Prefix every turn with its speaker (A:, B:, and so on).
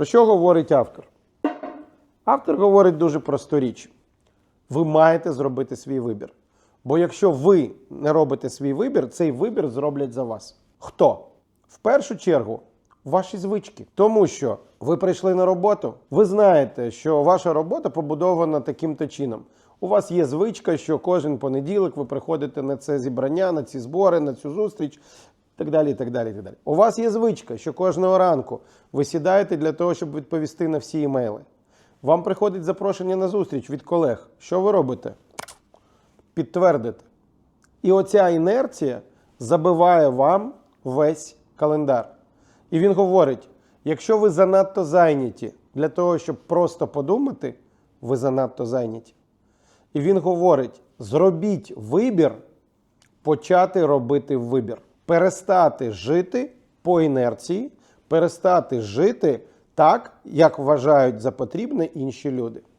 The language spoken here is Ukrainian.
A: Про що говорить автор? Автор говорить дуже просту річ. Ви маєте зробити свій вибір. Бо якщо ви не робите свій вибір, цей вибір зроблять за вас. Хто? В першу чергу, ваші звички. Тому що ви прийшли на роботу, ви знаєте, що ваша робота побудована таким-то чином. У вас є звичка, що кожен понеділок ви приходите на це зібрання, на ці збори, на цю зустріч. Так далі, так далі, так далі. У вас є звичка, що кожного ранку ви сідаєте для того, щоб відповісти на всі імейли. Вам приходить запрошення на зустріч від колег. Що ви робите? Підтвердите. І оця інерція забиває вам весь календар. І він говорить: якщо ви занадто зайняті для того, щоб просто подумати, ви занадто зайняті. І він говорить: зробіть вибір, почати робити вибір, перестати жити по інерції, перестати жити так, як вважають за потрібне інші люди.